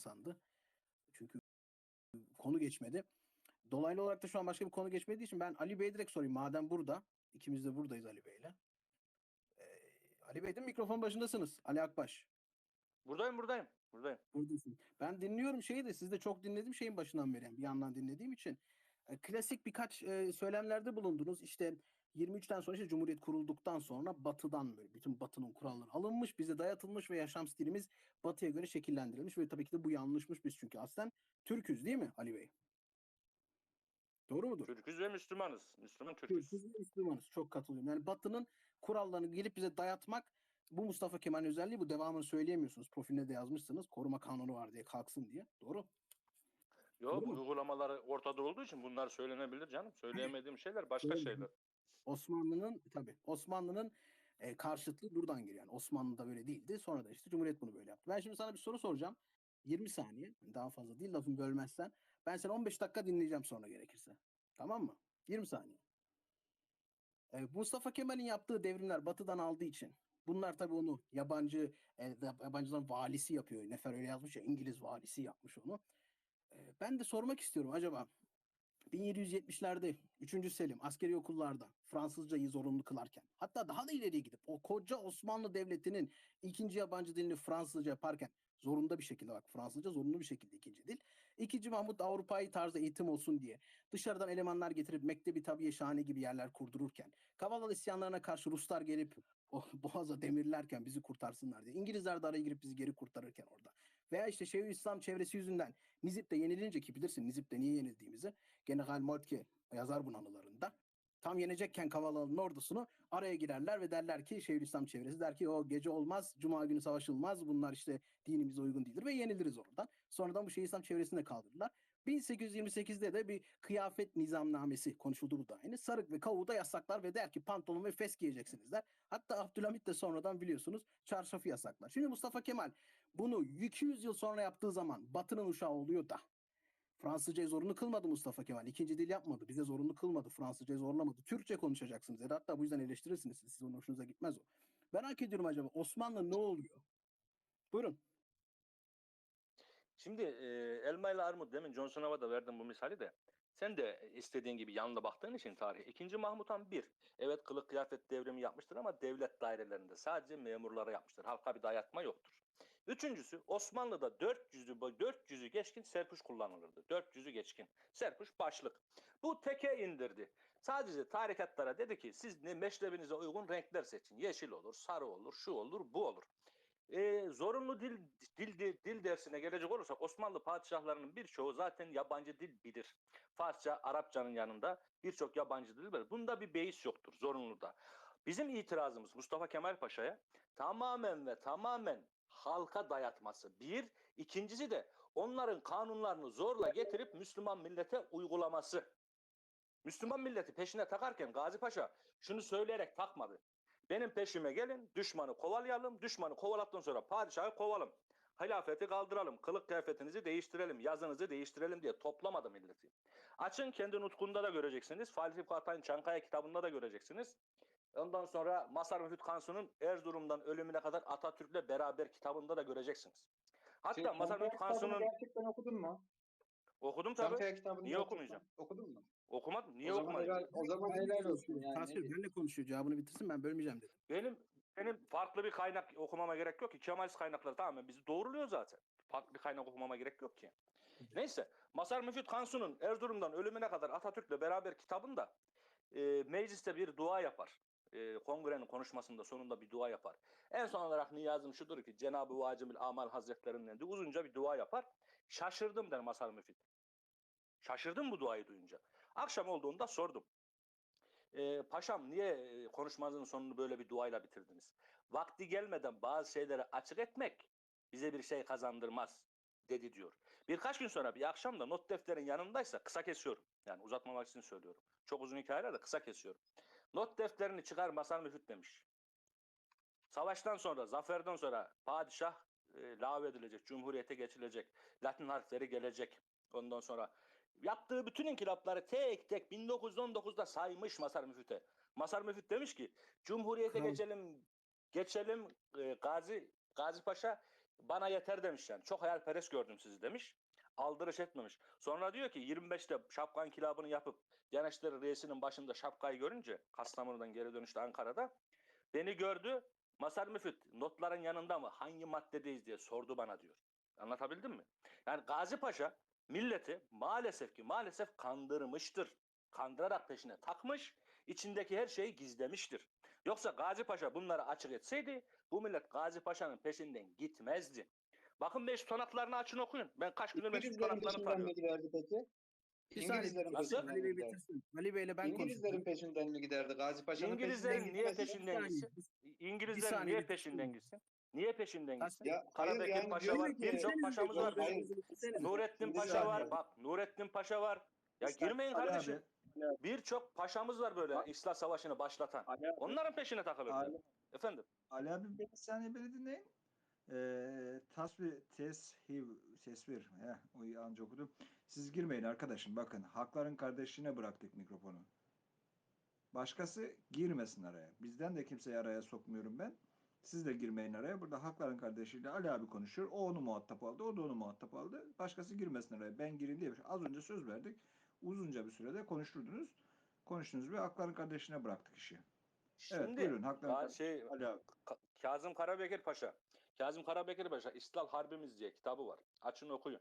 sandı. Çünkü konu geçmedi. Dolaylı olarak da şu an başka bir konu geçmediği için ben Ali Bey'e direkt sorayım. Madem burada, ikimiz de buradayız Ali Bey'le. Ee, Ali Bey de mikrofon başındasınız. Ali Akbaş. Buradayım buradayım. Buradayım. Buradasın. Ben dinliyorum şeyi de siz de çok dinlediğim şeyin başından beri bir yandan dinlediğim için. E, klasik birkaç e, söylemlerde bulundunuz. İşte 23'ten sonra işte Cumhuriyet kurulduktan sonra batıdan böyle bütün batının kuralları alınmış, bize dayatılmış ve yaşam stilimiz batıya göre şekillendirilmiş ve tabii ki de bu yanlışmış biz çünkü aslen Türküz değil mi Ali Bey? Doğru mudur? Türküz ve Müslümanız. Müslüman Türküz. Türküz ve Müslümanız. Çok katılıyorum. Yani batının kurallarını gelip bize dayatmak bu Mustafa Kemal'in özelliği bu devamını söyleyemiyorsunuz. Profiline de yazmışsınız. Koruma kanunu var diye kalksın diye. Doğru. Yok mu? uygulamaları ortada olduğu için bunlar söylenebilir canım. Söyleyemediğim şeyler başka şeyler. Osmanlı'nın tabii Osmanlı'nın e, karşıtlığı buradan geliyor. Yani Osmanlı'da böyle değildi. Sonra da işte Cumhuriyet bunu böyle yaptı. Ben şimdi sana bir soru soracağım. 20 saniye. Daha fazla değil lafımı bölmezsen. Ben seni 15 dakika dinleyeceğim sonra gerekirse. Tamam mı? 20 saniye. E, Mustafa Kemal'in yaptığı devrimler batıdan aldığı için bunlar tabii onu yabancı e, yabancıların valisi yapıyor. Nefer öyle yazmış ya İngiliz valisi yapmış onu. E, ben de sormak istiyorum acaba 1770'lerde 3. Selim askeri okullarda Fransızcayı zorunlu kılarken hatta daha da ileriye gidip o koca Osmanlı Devleti'nin ikinci yabancı dilini Fransızca yaparken zorunda bir şekilde bak Fransızca zorunlu bir şekilde ikinci dil. İkinci Mahmut Avrupa'yı tarzda eğitim olsun diye dışarıdan elemanlar getirip Mektebi Tabiye Şahane gibi yerler kurdururken Kavala isyanlarına karşı Ruslar gelip o boğaza demirlerken bizi kurtarsınlar diye. İngilizler de araya girip bizi geri kurtarırken orada. Veya işte Şeyhülislam çevresi yüzünden Nizip'te yenilince ki bilirsin Nizip'te niye yenildiğimizi. General Moltke yazar bunun anılarında. Tam yenecekken Kavalalı'nın ordusunu araya girerler ve derler ki Şeyhülislam çevresi der ki o gece olmaz, cuma günü savaşılmaz, bunlar işte dinimize uygun değildir ve yeniliriz oradan. Sonradan bu Şeyhülislam çevresini de kaldırdılar. 1828'de de bir kıyafet nizamnamesi konuşuldu bu da aynı. Sarık ve kavuğu da yasaklar ve der ki pantolon ve fes giyeceksiniz der. Hatta Abdülhamit de sonradan biliyorsunuz çarşafı yasaklar. Şimdi Mustafa Kemal bunu 200 yıl sonra yaptığı zaman Batı'nın uşağı oluyor da Fransızcayı zorunlu kılmadı Mustafa Kemal. İkinci dil yapmadı. Bize zorunlu kılmadı. Fransızcayı zorlamadı. Türkçe konuşacaksınız. dedi. Hatta bu yüzden eleştirirsiniz. siz. Sizin hoşunuza gitmez o. Merak ediyorum acaba Osmanlı ne oluyor? Buyurun. Şimdi e, elma ile armut demin John Snow'a da verdim bu misali de. Sen de istediğin gibi yanına baktığın için tarihe. İkinci Mahmut Han bir. Evet kılık kıyafet devrimi yapmıştır ama devlet dairelerinde sadece memurlara yapmıştır. Halka bir dayatma yoktur. Üçüncüsü Osmanlı'da 400'ü 400'ü geçkin serpuş kullanılırdı. 400'ü geçkin. Serpuş başlık. Bu teke indirdi. Sadece tarikatlara dedi ki siz ne meşrebinize uygun renkler seçin. Yeşil olur, sarı olur, şu olur, bu olur. Ee, zorunlu dil, dil dil dil dersine gelecek olursak Osmanlı padişahlarının birçoğu zaten yabancı dil bilir. Farsça, Arapçanın yanında birçok yabancı dil bilir. Bunda bir beis yoktur zorunluda. Bizim itirazımız Mustafa Kemal Paşa'ya tamamen ve tamamen halka dayatması. Bir, ikincisi de onların kanunlarını zorla getirip Müslüman millete uygulaması. Müslüman milleti peşine takarken Gazi Paşa şunu söyleyerek takmadı. Benim peşime gelin, düşmanı kovalayalım, düşmanı kovaladıktan sonra padişahı kovalım. Hilafeti kaldıralım, kılık kıyafetinizi değiştirelim, yazınızı değiştirelim diye toplamadı milleti. Açın kendi nutkunda da göreceksiniz. Falih Fatih'in Çankaya kitabında da göreceksiniz. Ondan sonra Masar Müfit Kansu'nun Erzurum'dan ölümüne kadar Atatürk'le beraber kitabında da göreceksiniz. Hatta Şey, Masar Müfit Kansu'nun gerçekten okudun mu? okudum tabii. Çankaya kitabını Niye okumayacağım? Okudun mu? Okumadım. Niye o helal, o zaman helal olsun yani. Tasvir benimle konuşuyor. Cevabını bitirsin ben bölmeyeceğim dedi. Benim benim farklı bir kaynak okumama gerek yok ki. Kemalist kaynakları tamamen bizi doğruluyor zaten. Farklı bir kaynak okumama gerek yok ki. Neyse. Masar Müfit Kansu'nun Erzurum'dan ölümüne kadar Atatürk'le beraber kitabında e, mecliste bir dua yapar. E, kongrenin konuşmasında sonunda bir dua yapar. En son olarak niyazım şudur ki Cenab-ı Vacimül Amal Hazretlerinden de uzunca bir dua yapar. Şaşırdım der Masar Müfit. Şaşırdım bu duayı duyunca. Akşam olduğunda sordum. E, paşam niye konuşmanızın sonunu böyle bir duayla bitirdiniz? Vakti gelmeden bazı şeyleri açık etmek bize bir şey kazandırmaz dedi diyor. Birkaç gün sonra bir akşam da not defterin yanındaysa kısa kesiyorum. Yani uzatmamak için söylüyorum. Çok uzun hikayeler de kısa kesiyorum. Not defterini çıkar Masar Müfit demiş. Savaştan sonra, zaferden sonra padişah e, lağvedilecek, cumhuriyete geçilecek, Latin harfleri gelecek. Ondan sonra yaptığı bütün inkılapları tek tek 1919'da saymış Masar Müfit'e. Masar Müfit demiş ki Cumhuriyete Kral- geçelim geçelim e, Gazi Gazi Paşa Bana yeter demiş yani. Çok hayalperest gördüm sizi demiş. Aldırış etmemiş. Sonra diyor ki 25'te şapkan kilabını yapıp Gençleri Reisi'nin başında şapkayı görünce Kastamonu'dan geri dönüşte Ankara'da beni gördü. Masar Müfit notların yanında mı? Hangi maddedeyiz diye sordu bana diyor. Anlatabildim mi? Yani Gazi Paşa milleti maalesef ki maalesef kandırmıştır. Kandırarak peşine takmış, içindeki her şeyi gizlemiştir. Yoksa Gazi Paşa bunları açık etseydi bu millet Gazi Paşa'nın peşinden gitmezdi. Bakın ben tutanaklarını açın okuyun. Ben kaç gündür mi tanıyorum. giderdi peki? Bir. İngilizlerin peşinden Ali mi Bey giderdi? Ali Bey'le ben İngilizlerin peşinden mi giderdi? Gazi Paşa'nın İngilizlerin peşinden niye peşinden gitsin? İngilizlerin niye peşinden gitsin? Niye peşinden gitsin? Ya Karabekir yani Paşa var, birçok paşamız var. Nurettin Paşa var. Bak Nurettin Paşa var. Ya girmeyin kardeşim. Birçok paşamız var böyle. İslah Savaşı'nı başlatan. Onların peşine takılır. Ali, Efendim. Ali abi bir saniye beni dinleyin. Ee, tasvir, teshiv, tesvir. Heh, o anca okudum. Siz girmeyin arkadaşım. Bakın hakların kardeşliğine bıraktık mikrofonu. Başkası girmesin araya. Bizden de kimseyi araya sokmuyorum ben. Siz de girmeyin araya. Burada hakların kardeşiyle Ali abi konuşuyor. O onu muhatap aldı. O da onu muhatap aldı. Başkası girmesin araya. Ben gireyim diye bir şey. Az önce söz verdik. Uzunca bir sürede konuşturdunuz. Konuştunuz ve hakların kardeşine bıraktık işi. Evet Şimdi buyurun hakların daha kardeşi. şey Ali abi. Ka- Kazım Karabekir Paşa. Kazım Karabekir Paşa İstiklal Harbimiz diye kitabı var. Açın okuyun.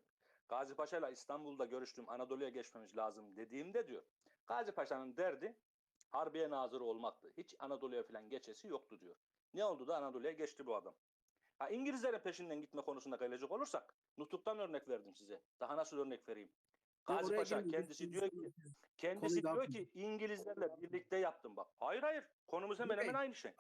Gazi Paşa ile İstanbul'da görüştüğüm Anadolu'ya geçmemiz lazım dediğimde diyor. Gazi Paşa'nın derdi Harbiye Nazırı olmaktı. Hiç Anadolu'ya falan geçesi yoktu diyor. Ne oldu da Anadolu'ya geçti bu adam. Ha, İngilizlerin peşinden gitme konusunda gelecek olursak Nutuk'tan örnek verdim size. Daha nasıl örnek vereyim? Gazi Paşa kendisi diyor ki kendisi diyor ki İngilizlerle birlikte yaptım bak. Hayır hayır. Konumuz hemen hemen aynı şey.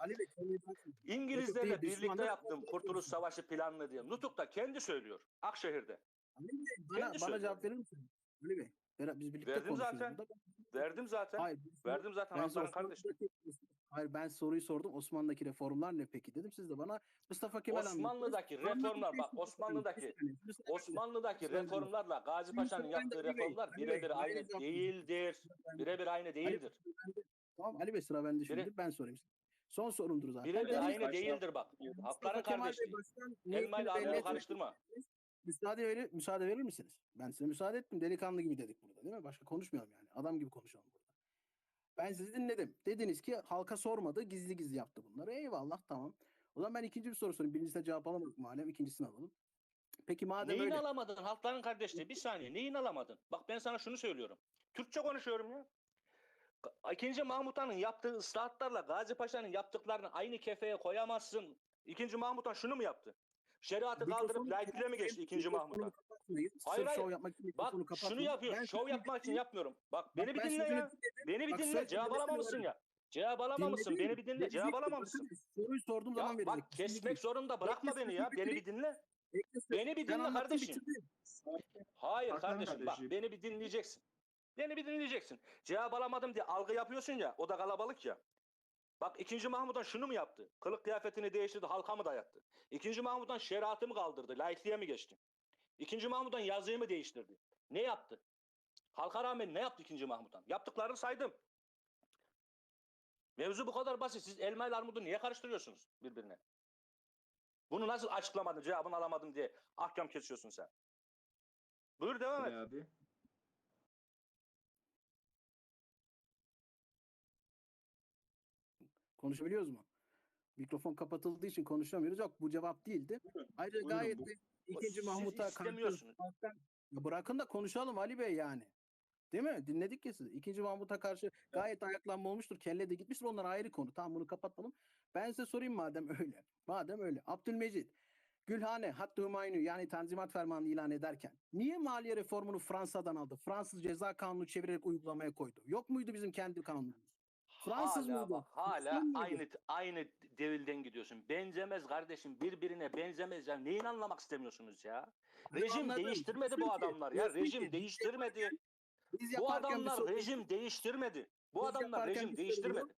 İngilizlerle Nutuk birlikte yaptım Kurtuluş Savaşı planını diye. Nutuk'ta kendi söylüyor. Akşehir'de. Ali Bey bana, Kendi bana söylüyor. cevap verir misin? Ali Bey. Bera- Biz birlikte Verdim konuşuyoruz zaten. burada. Verdim zaten. Hayır. biz- Verdim zaten Ben kardeşim. Osmanlı'daki- Hayır ben soruyu sordum. Osmanlı'daki reformlar ne peki dedim. Siz de bana Mustafa Kemal Osmanlı'daki anlattınız. reformlar bak Anlatın. Osmanlı'daki Bir saniye, bir saniye. Osmanlı'daki reformlarla Gazi Paşa'nın yaptığı Ali Bey. reformlar Ali Bey, birebir Ali aynı Bey değildir. Birebir aynı değildir. Tamam Ali Bey sıra bende şimdi. Bire- Ben sorayım. Son sorumdur zaten. Birebir aynı değildir bak. Mustafa Hakların Kemal Bey kardeşliği. Elma ile belli etmedi. karıştırma. Müsaade verir, müsaade verir misiniz? Ben size müsaade ettim. Delikanlı gibi dedik burada değil mi? Başka konuşmayalım yani. Adam gibi konuşalım burada. Ben sizi dinledim. Dediniz ki halka sormadı, gizli gizli yaptı bunları. Eyvallah tamam. O zaman ben ikinci bir soru sorayım. Birincisine cevap alamadık malum. ikincisini alalım. Peki madem Neyini öyle. alamadın? Halkların kardeşliği. Bir saniye. Neyini alamadın? Bak ben sana şunu söylüyorum. Türkçe konuşuyorum ya. İkinci Mahmut Han'ın yaptığı ıslahatlarla Gazi Paşa'nın yaptıklarını aynı kefeye koyamazsın. İkinci Mahmut Han şunu mu yaptı? Şeriatı kaldırıp laikliğe mi geçti ikinci Mahmut Han? Mikrofonu kapatmayın. Hayır, hayır. yapmak için Bak şunu kapatmayın. yapıyor. Ben Şov yapmak için yapmıyorum. Bak beni bir dinle ya. Beni bir dinle. Cevap alamamışsın ya. Cevap alamamışsın. Beni bir dinle. Cevap alamamışsın. Soruyu sorduğum zaman verecek. bak kesmek zorunda bırakma beni ya. Beni bir dinle. Beni bir dinle kardeşim. Hayır kardeşim bak beni bir dinleyeceksin. Beni bir dinleyeceksin. Cevap alamadım diye algı yapıyorsun ya. O da kalabalık ya. Bak ikinci Mahmut'tan şunu mu yaptı? Kılık kıyafetini değiştirdi, halka mı dayattı? İkinci Mahmut'tan şeriatı mı kaldırdı, laikliğe mi geçti? İkinci Mahmut'tan yazıyı mı değiştirdi? Ne yaptı? Halka rağmen ne yaptı ikinci Mahmut'tan? Yaptıklarını saydım. Mevzu bu kadar basit. Siz elma ile armudu niye karıştırıyorsunuz birbirine? Bunu nasıl açıklamadın, cevabını alamadın diye ahkam kesiyorsun sen. Buyur devam et. Ali abi. Konuşabiliyoruz mu? Mikrofon kapatıldığı için konuşamıyoruz. Yok bu cevap değildi. Ayrıca Buyurun, gayet bu- de ikinci Mahmut'a karşı istemiyorsunuz. bırakın da konuşalım Ali Bey yani. Değil mi? Dinledik ya sizi. İkinci Mahmut'a karşı gayet ayaklanma olmuştur. Kelle de gitmiştir. Onlar ayrı konu. Tamam bunu kapatalım. Ben size sorayım madem öyle. Madem öyle. Abdülmecid Gülhane Hattı Hümayunu yani Tanzimat Fermanı ilan ederken niye maliye reformunu Fransa'dan aldı? Fransız ceza kanunu çevirerek uygulamaya koydu. Yok muydu bizim kendi kanunumuz? Fransız hala mıydı? bak hala aynı aynı devilden gidiyorsun. Benzemez kardeşim birbirine benzemez ya. Neyin anlamak istemiyorsunuz ya? Rejim anladım. değiştirmedi bu adamlar ya. Rejim değiştirmedi. Biz Bu adamlar rejim değiştirmedi. Bu biz adamlar rejim değiştirmedi.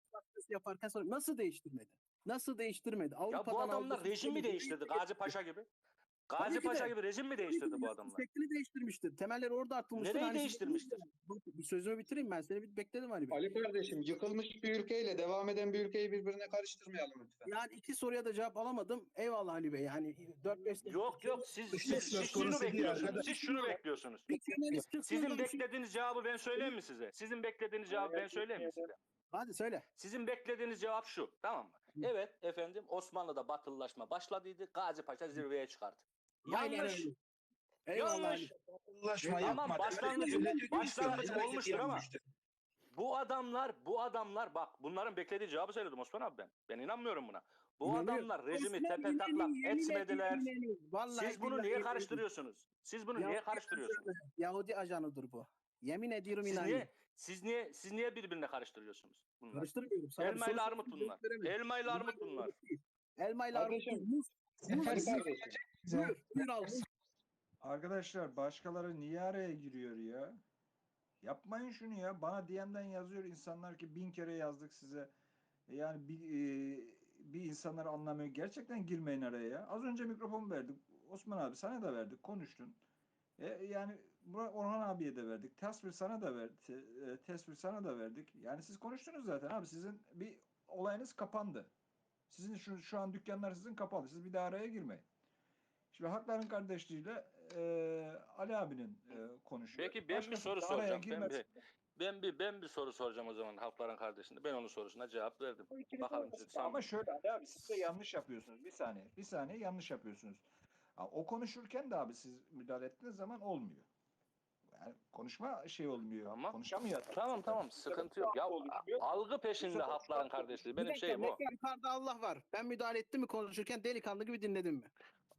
yaparken sorun. Nasıl değiştirmedi? Nasıl değiştirmedi? Ya Avrupa'dan bu adamlar aldığı rejim mi sistemi değiştirdi değiştirdi. Gazi Paşa gibi? Tabii Gazi de. Paşa gibi rejim mi değiştirdi bu Tabii adamlar? Şeklini değiştirmiştir. Temelleri orada atılmıştır. Nereyi Hani siz değiştirmiştir? Bir sözümü bitireyim ben seni bir bekledim Ali Bey. Ali kardeşim yıkılmış bir ülkeyle devam eden bir ülkeyi birbirine karıştırmayalım lütfen. Yani iki soruya da cevap alamadım. Eyvallah Ali Bey. Yani 4-5 Yok yok siz, siz, siz söz şunu bekliyorsunuz. Siz şunu bekliyorsunuz. Sizin şey- beklediğiniz cevabı ben söyleyeyim mi size? Sizin beklediğiniz cevabı ben söyleyeyim mi size? Hadi söyle. Sizin beklediğiniz cevap şu. Tamam mı? Hı. Evet efendim Osmanlı'da batılılaşma başladıydı. Gazi Paşa zirveye çıkardı. Yanlış. Eyvallah Yanlış. Ali. Ulaşma Tamam, yapmadı. başlangıç- olmuştur ama-. Bu adamlar, bu adamlar bak bunların beklediği cevabı söyledim Osman abi ben. Ben inanmıyorum buna. Bu İnanıyorum. adamlar rejimi tepe taklak yemin etmediler. Vallahi Siz bunu billahi niye karıştırıyorsunuz? Siz bunu Yahudi niye karıştırıyorsunuz? ajanı, Yahudi ajanıdır bu. Yemin ediyorum Siz inanıyor. niye, siz niye, siz niye birbirine karıştırıyorsunuz? Bunları? Karıştırmıyorum. Sana bir Elma soru ile armut sorayım, bunlar. cevap veremem. Elma ile armut bunlar. Elma ile armut. Kardeşim, Muz. Muz. Buyur, buyur muz. Arkadaşlar başkaları niye araya giriyor ya? Yapmayın şunu ya. Bana DM'den yazıyor insanlar ki bin kere yazdık size. E Yani bir, e, bir insanlar anlamıyor. Gerçekten girmeyin araya ya. Az önce mikrofon verdik. Osman abi sana da verdik. Konuştun. E, yani Orhan abiye de verdik. Tasvir sana da verdik. E, tesvir sana da verdik. Yani siz konuştunuz zaten abi. Sizin bir olayınız kapandı. Sizin şu, şu an dükkanlar sizin kapalı. Siz bir daha araya girmeyin. Şimdi Hakların kardeşliğiyle e, Ali abinin e, konuşuyor. Peki ben bir Başkası soru da araya soracağım. Ben bir, ben bir ben bir soru soracağım o zaman halkların kardeşinde. Ben onun sorusuna cevap verdim. Bakalım siz Ama şöyle Ali abi siz de yanlış yapıyorsunuz. Bir saniye. Bir saniye yanlış yapıyorsunuz. Ha, O konuşurken de abi siz müdahale ettiğiniz zaman olmuyor. Yani konuşma şey olmuyor. Tamam. Konuşamıyor. Tamam tamam sıkıntı yok. Ya algı peşinde an- kardeşliği. Bir Benim şeyim o. yukarıda Allah var. Ben müdahale ettim mi konuşurken delikanlı gibi dinledin mi?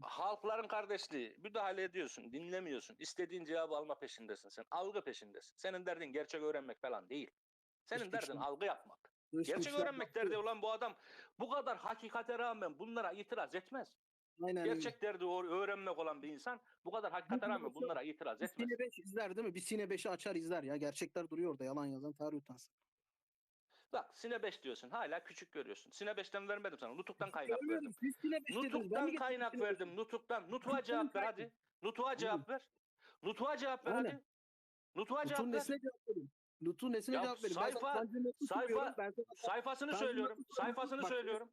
Halkların kardeşliği. Müdahale ediyorsun, dinlemiyorsun. İstediğin cevabı alma peşindesin sen. Algı peşindesin. Senin derdin gerçek öğrenmek falan değil. Senin Hiç derdin güçlü- algı yapmak. Dış Gerçek öğrenmek derdi olan bu adam bu kadar hakikate rağmen bunlara itiraz etmez. Aynen öyle. Gerçek derdi öğrenmek olan bir insan bu kadar hakikate rağmen bunlara itiraz Bir etmez. sine 5 izler değil mi? Bir sine 5'i açar izler ya. Gerçekler duruyor orada yalan yazan tarih utansın. Bak Sine 5 diyorsun. Hala küçük görüyorsun. Sine 5'ten vermedim sana. Nutuk'tan kaynak verdim. Söylüyorum, Siz sine 5 dediniz. Ben mi Nutuk'tan kaynak verdim. Nutuk'tan. Nutuk'a cevap ver hadi. Nutuk'a cevap ver. Nutuk'a cevap ver hadi. Nutuk'a cevap ver. nesine cevap vereyim? Lutun nesine Ya cevap vereyim? Ben sayfa- sayfa-. Ben Sayfasını söylüyorum. Sayfasını Bak, söylüyorum.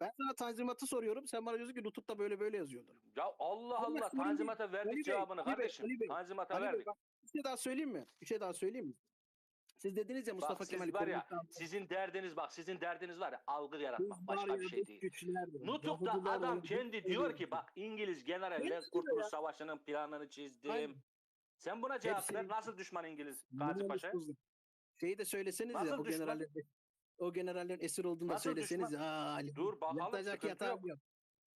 ben sana tanzimatı soruyorum. Sen bana diyorsun ki Lutut'ta böyle böyle yazıyordu. Ya Allah Allah. Tanzimat'a verdik cevabını kardeşim. Tanzimat'a verdik. bir şey daha söyleyeyim mi? Bir şey daha söyleyeyim mi? Siz dediniz ya Mustafa Kemal'i var ya sizin derdiniz bak sizin derdiniz var ya algı yaratmak var başka ya bir şey değil. Nutuk'ta adam var, kendi diyor ki bak İngiliz generaller Kurtuluş ya. Savaşı'nın planını çizdim. Aynen. Sen buna cevap Hepsi- ver. Nasıl düşman İngiliz Gazi Paşa? Şeyi de söyleseniz ya Nasıl o düşman? generaller o generallerin esir olduğunu da söyleseniz düşman? ya. Ali, Dur bakalım, Yatacak yatağım yok. yok.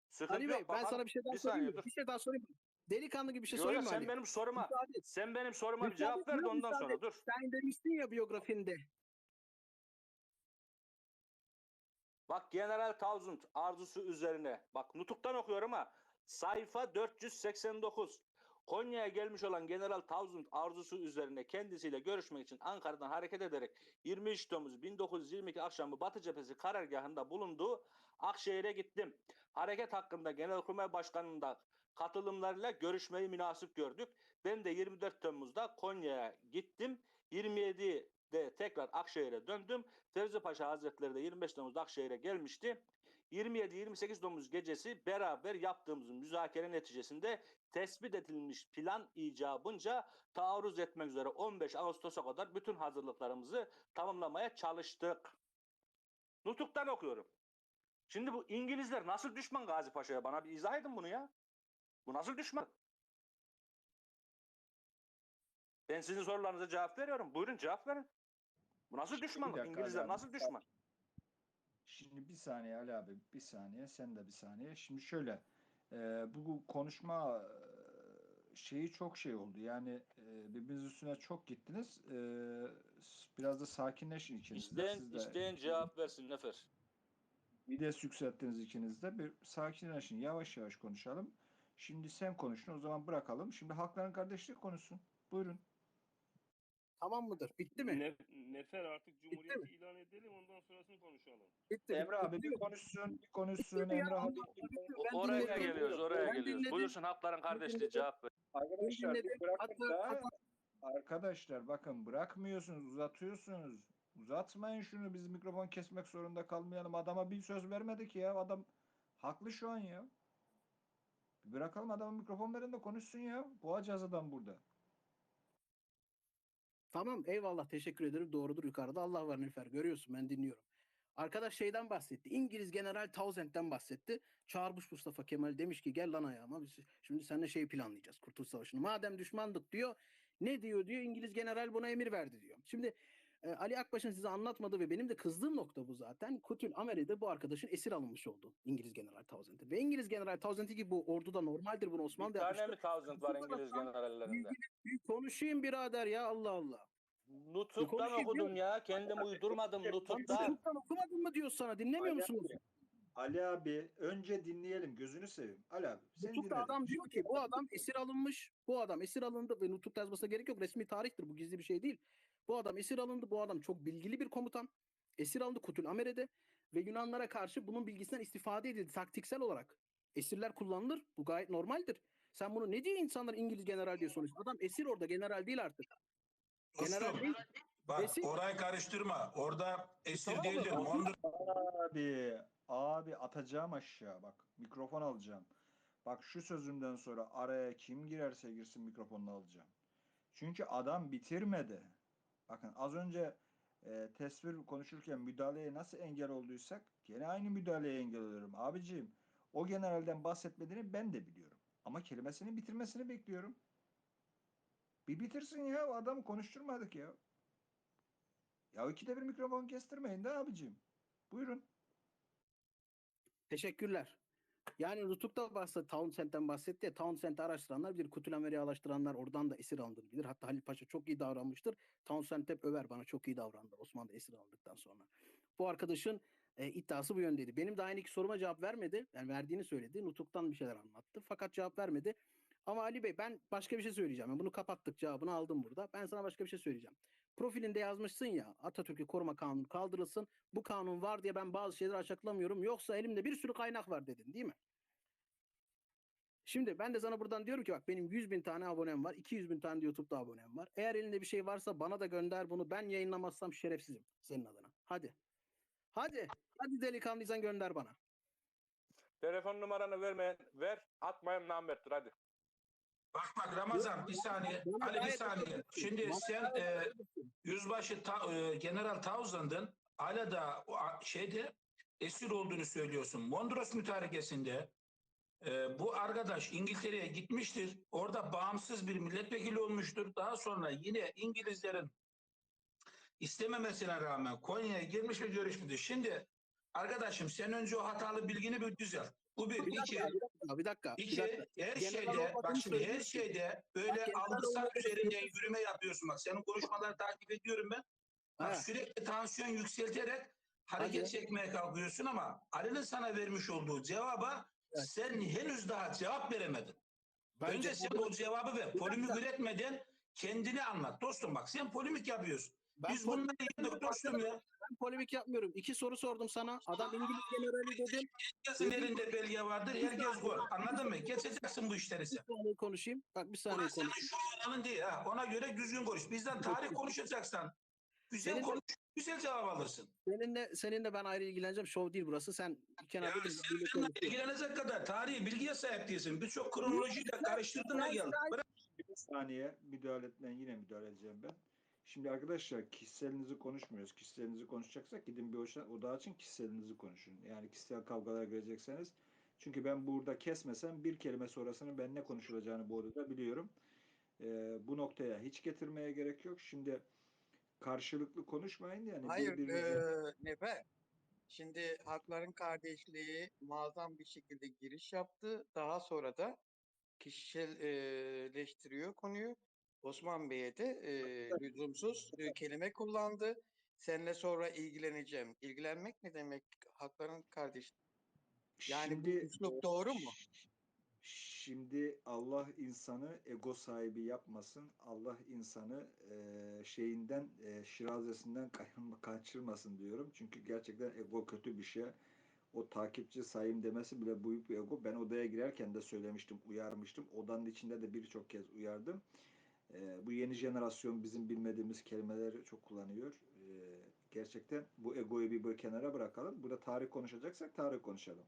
Sıkıntı Ali Bey yok. ben sana bir şey daha Bir sorayım. Bir şey daha sorayım? Delikanlı gibi bir şey sorayım mı sen Ali? benim soruma Müsaade et. sen benim soruma bir Müsaade cevap ver de ondan müsaade sonra et. dur. Sen demiştin ya biyografinde. Bak General Townsend arzusu üzerine. Bak nutuktan okuyorum ha. Sayfa 489. Konya'ya gelmiş olan General Townsend arzusu üzerine kendisiyle görüşmek için Ankara'dan hareket ederek 23 Temmuz 1922 akşamı Batı cephesi karargahında bulunduğu Akşehir'e gittim. Hareket hakkında Genelkurmay Başkanı'nın da katılımlarıyla görüşmeyi münasip gördük. Ben de 24 Temmuz'da Konya'ya gittim. 27'de tekrar Akşehir'e döndüm. Fevzi Paşa Hazretleri de 25 Temmuz'da Akşehir'e gelmişti. 27-28 Temmuz gecesi beraber yaptığımız müzakere neticesinde tespit edilmiş plan icabınca taarruz etmek üzere 15 Ağustos'a kadar bütün hazırlıklarımızı tamamlamaya çalıştık. Nutuk'tan okuyorum. Şimdi bu İngilizler nasıl düşman Gazi Paşa'ya? Bana bir izah edin bunu ya. Bu nasıl düşman? Ben sizin sorularınıza cevap veriyorum. Buyurun cevap verin. Bu nasıl Şimdi düşmanlık? dakika İngilizler abi. nasıl düşman? Şimdi bir saniye Ali abi, bir saniye, sen de bir saniye. Şimdi şöyle, e, bu konuşma e, şeyi çok şey oldu. Yani e, birbirinizin üstüne çok gittiniz. E, biraz da sakinleşin ikiniz de. İsteyen, Siz de isteyen cevap versin Nefer. vites yükselttiniz ikiniz de. Bir sakinleşin, yavaş yavaş konuşalım. Şimdi sen konuştun, o zaman bırakalım. Şimdi Halkların Kardeşliği konuşsun. Buyurun. Tamam mıdır? Bitti mi? Ne, Nefer artık? Cumhuriyeti ilan edelim ondan sonrasını konuşalım. Bitti. Emre abi bir konuşsun, bir konuşsun Bitti mi ya? Emre abi. O- Ben oraya dinledim. geliyoruz, oraya Ben geliyoruz. dinledim. Buyursun hakların kardeşliği cevap ver. Arkadaşlar dinledim. bir bırakın Hatta- da hatta- arkadaşlar bakın bırakmıyorsunuz, uzatıyorsunuz. Uzatmayın şunu biz mikrofon kesmek zorunda kalmayalım. Adama bir söz vermedik ya. Adam haklı şu an ya. Bırakalım adama mikrofon verin de konuşsun ya. Boğacağız adam burada. Tamam eyvallah teşekkür ederim. Doğrudur yukarıda Allah var Nilüfer. Görüyorsun ben dinliyorum. Arkadaş şeyden bahsetti. İngiliz General Townsend'den bahsetti. Çağırmış Mustafa Kemal demiş ki gel lan ayağıma biz şimdi seninle şey planlayacağız Kurtuluş Savaşı'nı. Madem düşmandık diyor. Ne diyor diyor İngiliz General buna emir verdi diyor. Şimdi e, Ali Akbaş'ın size anlatmadığı ve benim de kızdığım nokta bu zaten. Kutül Ameri'de bu arkadaşın esir alınmış oldu. İngiliz General Townsend'e. Ve İngiliz General Townsend'i ki bu orduda normaldir bunu Bir Osmanlı da tane mi Thousand var İngiliz generallerinde? Bir konuşayım birader ya Allah Allah. Nutuk'tan konuşayım okudum ya. Kendim uydurmadım Lan Nutuk'tan. çocuktan okumadın mı diyor sana dinlemiyor musunuz? Ali abi önce dinleyelim gözünü seveyim. Ali abi seni Nutuk'ta dinledim. adam diyor ki bu adam esir alınmış. Bu adam esir alındı ve Nutuk yazmasına gerek yok. Resmi tarihtir bu gizli bir şey değil. Bu adam esir alındı. Bu adam çok bilgili bir komutan. Esir alındı Kutül Amere'de ve Yunanlara karşı bunun bilgisinden istifade edildi taktiksel olarak. Esirler kullanılır. Bu gayet normaldir. Sen bunu ne diyor insanlar İngiliz general diye sonuç. Adam esir orada general değil artık. General Dostum, değil. bak Esir- orayı karıştırma. Orada esir Tamam değildir. mı? Mondros Abi, abi atacağım aşağı bak. Mikrofon alacağım. Bak şu sözümden sonra araya kim girerse girsin mikrofonunu alacağım. Çünkü adam bitirmedi. Bakın az önce e, tesvir konuşurken müdahaleye nasıl engel olduysak gene aynı müdahaleye engel oluyorum. Abiciğim o generalden bahsetmediğini ben de biliyorum. Ama kelimesini bitirmesini bekliyorum. Bir bitirsin ya adamı konuşturmadık ya. Ya ikide bir mikrofon kestirmeyin de abicim. Buyurun. Teşekkürler. Yani Nutuk'ta bahsetti, Townsend'den bahsetti ya, Townsend'i araştıranlar bilir, Kutulamer'i araştıranlar oradan da esir alındığını bilir. Hatta Halil Paşa çok iyi davranmıştır. Townsend hep över bana çok iyi davrandı Osmanlı esir aldıktan sonra. Bu arkadaşın e, iddiası bu yöndeydi. Benim de aynı soruma cevap vermedi. Yani verdiğini söyledi. Nutuk'tan bir şeyler anlattı. Fakat cevap vermedi. Ama Ali Bey ben başka bir şey söyleyeceğim. Yani bunu kapattık cevabını aldım burada. Ben sana başka bir şey söyleyeceğim. Profilinde yazmışsın ya Atatürk'ü koruma kanunu kaldırılsın. Bu kanun var diye ben bazı şeyleri açıklamıyorum. Yoksa elimde bir sürü kaynak var dedin değil mi? Şimdi ben de sana buradan diyorum ki bak benim 100 bin tane abonem var. 200 bin tane de YouTube'da abonem var. Eğer elinde bir şey varsa bana da gönder bunu. Ben yayınlamazsam şerefsizim senin adına. Hadi. Hadi. Hadi delikanlıysan gönder bana. Telefon numaranı vermeyen, ver, atmayan namerttir hadi. Bak bak Ramazan bir saniye. Ali bir saniye. Şimdi sen e. Yüzbaşı ta, e, General Townsend'ın hala da o a- şeyde esir olduğunu söylüyorsun. Mondros mütarekesinde e, bu arkadaş İngiltere'ye gitmiştir. Orada bağımsız bir milletvekili olmuştur. Daha sonra yine İngilizlerin istememesine rağmen Konya'ya girmiş ve görüşmüştür. Şimdi arkadaşım sen önce o hatalı bilgini bir düzelt. Bu bir. Bir iki. dakika, bir dakika, dakika. bir İki, dakika. her General şeyde, bak şimdi her şeyde böyle algısal üzerinden yürüme yapıyorsun. Bak senin konuşmaları takip ediyorum ben. Bak sürekli tansiyon yükselterek hareket Hadi. çekmeye kalkıyorsun ama Ali'nin sana vermiş olduğu cevaba Evet. sen henüz daha cevap veremedin. Bence Önce sen burada- o cevabı ver. Dakika. üretmeden kendini anlat. Dostum bak sen polemik yapıyorsun. ben Biz bunları yedik dostum ya. Ben polemik yapmıyorum. İki soru sordum sana. Adam İngiliz generali dedim. Herkesin elinde belge vardır. Herkes gol. Anladın mı? Geçeceksin bu işleri Bir sen. saniye konuşayım. Bak bir saniye senin konuşayım. şu alanın değil ha. Ona göre düzgün konuş. Bizden tarih konuşacaksan güzel Senin- konuş, güzel cevap alırsın. Seninle, seninle ben ayrı ilgileneceğim. Şov değil burası. Sen Ya kenarda dur. sen ilgilenecek kadar tarihi bilgiye sahip değilsin. Birçok kronolojiyi de karıştırdığına geldi. Bırak. Bir saniye müdahale etmeyin yine müdahale edeceğim ben. Şimdi arkadaşlar kişiselinizi konuşmuyoruz. Kişiselinizi konuşacaksak gidin bir oda, açın kişiselinizi konuşun. Yani kişisel kavgalara girecekseniz. Çünkü ben burada kesmesem bir kelime sonrasının ben ne konuşulacağını bu odada biliyorum. Ee, bu noktaya hiç getirmeye gerek yok. Şimdi karşılıklı konuşmayın yani. Hayır, birbirinize- eee Nefer. Şimdi Hakların Kardeşliği muazzam bir şekilde giriş yaptı. Daha sonra da kişiselleştiriyor konuyu. Osman Bey'e de eee, lüzumsuz e, kelime kullandı. Seninle sonra ilgileneceğim. İlgilenmek ne demek? Hakların kardeşliği. Yani bu Şimdi- üslup doğru mu? Şimdi Allah insanı ego sahibi yapmasın. Allah insanı eee, şeyinden, eee, şirazesinden kaçırmasın diyorum. Çünkü gerçekten ego kötü bir şey. O takipçi sayım demesi bile büyük bir ego. Ben odaya girerken de söylemiştim, uyarmıştım. Odanın içinde de birçok kez uyardım. Eee, bu yeni jenerasyon bizim bilmediğimiz kelimeleri çok kullanıyor. Eee, gerçekten bu egoyu bir böyle kenara bırakalım. Burada tarih konuşacaksak tarih konuşalım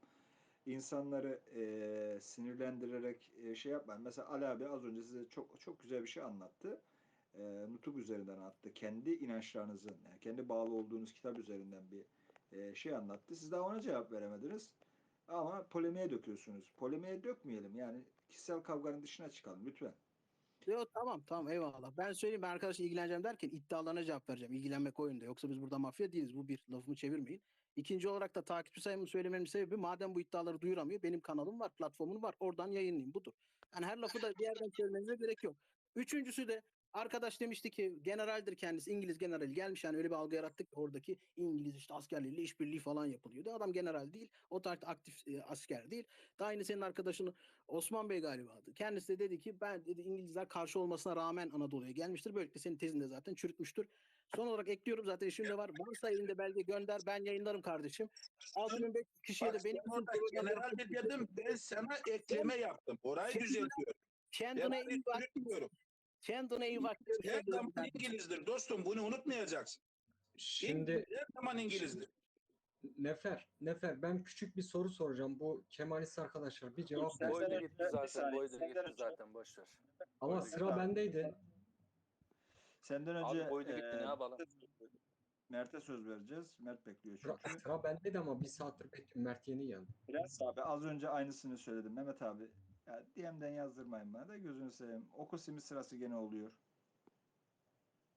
insanları eee, sinirlendirerek eee, şey yapmayın. Mesela Ali abi az önce size çok çok güzel bir şey anlattı. Eee nutuk üzerinden attı. Kendi inançlarınızın, yani kendi bağlı olduğunuz kitap üzerinden bir eee, şey anlattı. Siz daha ona cevap veremediniz. Ama polemiğe döküyorsunuz. Polemiğe dökmeyelim. Yani kişisel kavganın dışına çıkalım lütfen. Yok tamam tamam eyvallah. Ben söyleyeyim ben arkadaşla ilgileneceğim derken iddialarına cevap vereceğim. İlgilenmek oyunda. Yoksa biz burada mafya değiliz. Bu bir lafımı çevirmeyin. İkinci olarak da takipçi sayımı söylememin sebebi madem bu iddiaları duyuramıyor benim kanalım var, platformum var. Oradan yayınlayayım budur. Yani her lafı da bir yerden söylemenize gerek yok. Üçüncüsü de arkadaş demişti ki generaldir kendisi İngiliz generali gelmiş yani öyle bir algı yarattık ki oradaki İngiliz işte askerleriyle işbirliği falan yapılıyordu. Adam general değil. O tarihte aktif e, asker değil. Daha yine senin arkadaşını Osman Bey galiba adı. Kendisi de dedi ki ben dedi İngilizler karşı olmasına rağmen Anadolu'ya gelmiştir. Böylelikle senin tezinde zaten çürütmüştür. Son olarak ekliyorum zaten şimdi var. Varsa elinde belge gönder ben yayınlarım kardeşim. 6500 kişiye de benim general de dedim ben sana ekleme yaptım. Orayı düzeltiyorum. kendine iyi bak. Kendine iyi bak. Her zaman İngilizdir dostum bunu unutmayacaksın. Şimdi İngiliz her zaman İngilizdir. Nefer, Nefer ben küçük bir soru soracağım. Bu Kemalist arkadaşlar bir cevap versin. Boyda gitti zaten. Boyda gitti zaten boş ver. Ama Boyda sıra gitti. bendeydi. Senden önce Abi boyda gitti ne eee, yapalım? Mert'e söz vereceğiz. Mert bekliyor Sıra, çünkü. sıra bendeydi ama bir saattir bekliyorum. Mert yeni geldi. Prens Abi az önce aynısını söyledim Mehmet abi. Ya DM'den yazdırmayın bana da gözünü seveyim. Oku simi sırası gene oluyor.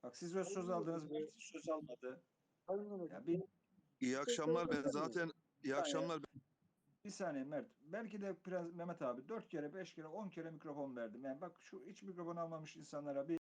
Bak siz öz söz aldınız, Mert söz almadı. Ya bir, İyi akşamlar ben zaten iyi akşamlar bir saniye Mert. Belki de Prens, Mehmet abi 4 kere, 5 kere, 10 kere mikrofon verdim. Yani bak şu hiç mikrofon almamış insanlara bir